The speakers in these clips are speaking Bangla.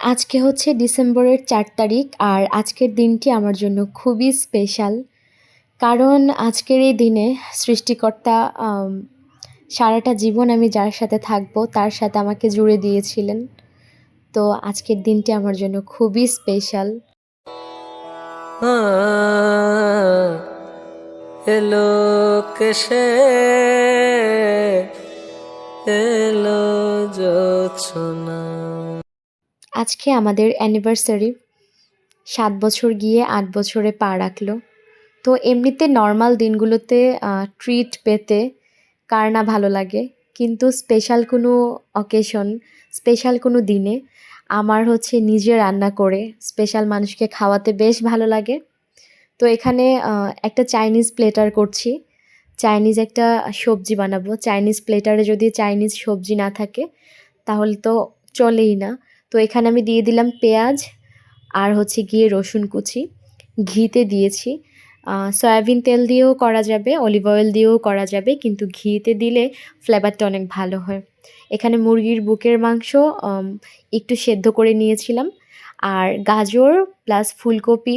আজকে হচ্ছে ডিসেম্বরের চার তারিখ আর আজকের দিনটি আমার জন্য খুবই স্পেশাল। কারণ আজকের এই দিনে সৃষ্টিকর্তা সারাটা জীবন আমি যার সাথে থাকব তার সাথে আমাকে জুড়ে দিয়েছিলেন। তো আজকের দিনটি আমার জন্য খুবই স্পেশাল। এলো কেসে এলো জোছনা আজকে আমাদের অ্যানিভার্সারি সাত বছর গিয়ে আট বছরে পা রাখল। তো এমনিতে নর্মাল দিনগুলোতে ট্রিট পেতে কার না ভালো লাগে। কিন্তু স্পেশাল কোনো অকেশন স্পেশাল কোনো দিনে আমার হচ্ছে নিজে রান্না করে স্পেশাল মানুষকে খাওয়াতে বেশ ভালো লাগে। তো এখানে একটা চাইনিজ প্লেটার করছি। চাইনিজ একটা সবজি বানাবো। চাইনিজ প্লেটারে যদি চাইনিজ সবজি না থাকে, তাহলে তো চলেই না। তো এখানে আমি দিয়ে দিলাম পেঁয়াজ আর হচ্ছে গিয়ে রসুন কুচি। ঘিতে দিয়েছি। সয়াবিন তেল দিয়েও করা যাবে, অলিভ অয়েল দিয়েও করা যাবে, কিন্তু ঘিতে দিলে ফ্লেভারটা অনেক ভালো হয়। এখানে মুরগির বুকের মাংস একটু সেদ্ধ করে নিয়েছিলাম। আর গাজর প্লাস ফুলকপি,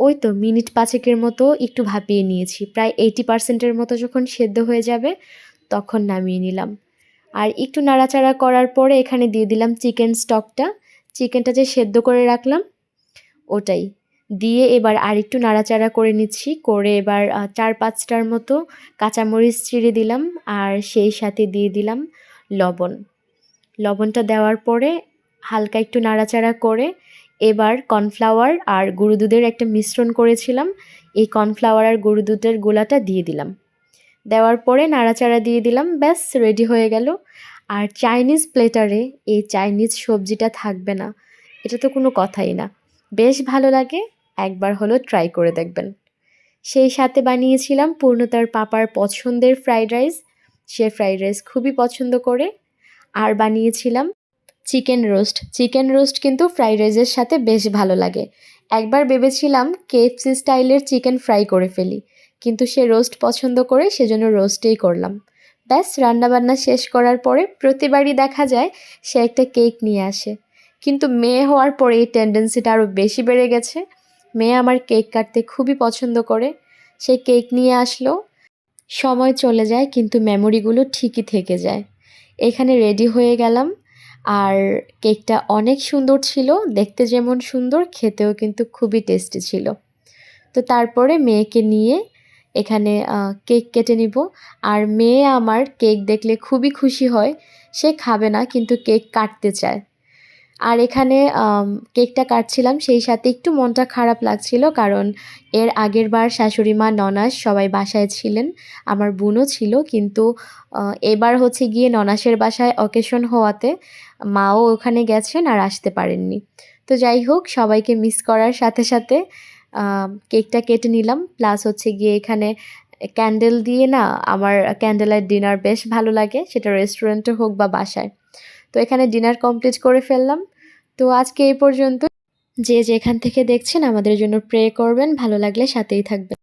ওই তো মিনিট পাঁচেকের মতো একটু ভাপিয়ে নিয়েছি। প্রায় এইটি পার্সেন্টের মতো যখন সেদ্ধ হয়ে যাবে, তখন নামিয়ে নিলাম। আর একটু নাড়াচাড়া করার পরে এখানে দিয়ে দিলাম চিকেন স্টকটা। চিকেনটা যে সেদ্ধ করে রাখলাম, ওটাই। দিয়ে এবার আর একটু নাড়াচাড়া করে নিচ্ছি, করে এবার চার পাঁচটার মতো কাঁচামরিচ চিড়ে দিলাম আর সেই সাথে দিয়ে দিলাম লবণ। লবণটা দেওয়ার পরে হালকা একটু নাড়াচাড়া করে এবার কর্নফ্লাওয়ার আর গুঁড়ো দুধের একটা মিশ্রণ করেছিলাম। এই কর্নফ্লাওয়ার আর গুঁড়ো দুধের গোলাটা দিয়ে দিলাম। দেওয়ার পরে নাড়াচাড়া দিয়ে দিলাম, ব্যাস রেডি হয়ে গেল। আর চাইনিজ প্লেটারে এই চাইনিজ সবজিটা থাকবে না, এটা তো কোনো কথাই না। বেশ ভালো লাগে, একবার হলো ট্রাই করে দেখবেন। সেই সাথে বানিয়েছিলাম পূর্ণতার পাপার পছন্দের ফ্রাইড রাইস সে ফ্রাইড রাইস খুবই পছন্দ করে। আর বানিয়েছিলাম চিকেন রোস্ট চিকেন রোস্ট কিন্তু ফ্রাইড রাইসের সাথে বেশ ভালো লাগে। একবার ভেবেছিলাম কেএফসি স্টাইলের চিকেন ফ্রাই করে ফেলি। কিন্তু সে রোস্ট পছন্দ করে সেজন্য রোস্টেই করলাম। ব্যাস, রান্নাবান্না শেষ করার পরে প্রতিবারই দেখা যায় সে একটা কেক নিয়ে আসে। কিন্তু মেয়ে হওয়ার পরে এই টেন্ডেন্সিটা আরও বেশি বেড়ে গেছে। মেয়ে আমার কেক কাটতে খুবই পছন্দ করে। সে কেক নিয়ে আসলো। সময় চলে যায়, কিন্তু মেমোরিগুলো ঠিকই থেকে যায়। এখানে রেডি হয়ে গেলাম। আর কেকটা অনেক সুন্দর ছিল। দেখতে যেমন সুন্দর, খেতেও কিন্তু খুবই টেস্টি ছিল। তো তারপরে মেয়েকে নিয়ে এখানে কেক কেটে নিব। আর মেয়ে আমার কেক দেখলে খুবই খুশি হয়। সে খাবে না, কিন্তু কেক কাটতে চায়। আর এখানে কেকটা কাটছিলাম, সেই সাথে একটু মনটা খারাপ লাগছিল কারণ এর আগের বার শাশুড়ি মা ননাস সবাই বাসায় ছিলেন, আমার বোনও ছিল, কিন্তু এবার হচ্ছে গিয়ে ননাসের বাসায় অকেশন হওয়াতে মাও ওখানে গেছেন আর আসতে পারেননি। তো যাই হোক, সবাইকে মিস করার সাথে সাথে কেকটা কেটে নিলাম। প্লাস হচ্ছে গিয়ে এখানে ক্যান্ডেল দিয়ে না আমার ক্যান্ডেলের ডিনার বেশ ভালো লাগে। সেটা রেস্টুরেন্টে হোক বা বাসায়। তো এখানে ডিনার কমপ্লিট করে ফেললাম। তো আজকে এই পর্যন্ত। যে যেখান থেকে দেখছেন আমাদের জন্য প্রে করবেন। ভালো লাগলে সাথেই থাকবেন।